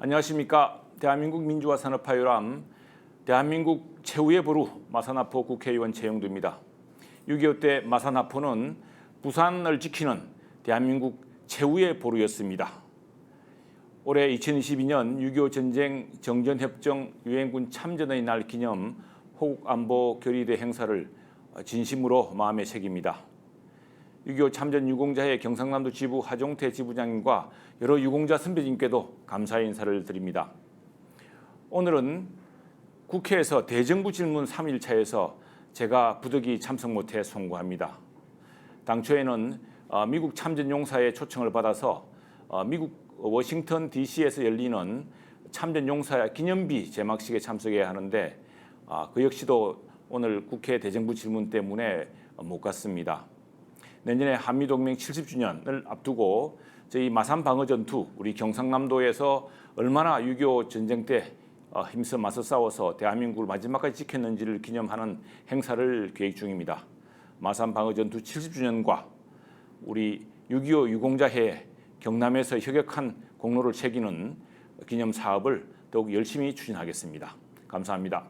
안녕하십니까. 대한민국 민주화 산업화유람 대한민국 최후의 보루 마산아포 국회의원 최영두입니다. 6.25 때 마산아포는 부산을 지키는 대한민국 최후의 보루였습니다. 올해 2022년 6.25 전쟁 정전협정 유엔군 참전의 날 기념 호국안보 결의대 행사를 진심으로 마음에 새깁니다. 6.25 참전 유공자의 경상남도 지부 하종태 지부장님과 여러 유공자 선배님께도 감사의 인사를 드립니다. 오늘은 국회에서 대정부 질문 3일차에서 제가 부득이 참석 못해 송구합니다. 당초에는 어, 미국 참전 용사의 초청을 받아서 어, 미국 워싱턴 DC에서 열리는 참전 용사 기념비 제막식에 참석해야 하는데 아, 그 역시도 오늘 국회 대정부 질문 때문에 못 갔습니다. 내년에 한미 동맹 70주년을 앞두고 저희 마산 방어 전투 우리 경상남도에서 얼마나 6.25 전쟁 때 어, 힘써 맞서 싸워서 대한민국을 마지막까지 지켰는지를 기념하는 행사를 계획 중입니다. 마산 방어 전투 70주년과 우리 6.25 유공자해 경남에서 혁혁한 공로를 새기는 기념 사업을 더욱 열심히 추진하겠습니다. 감사합니다.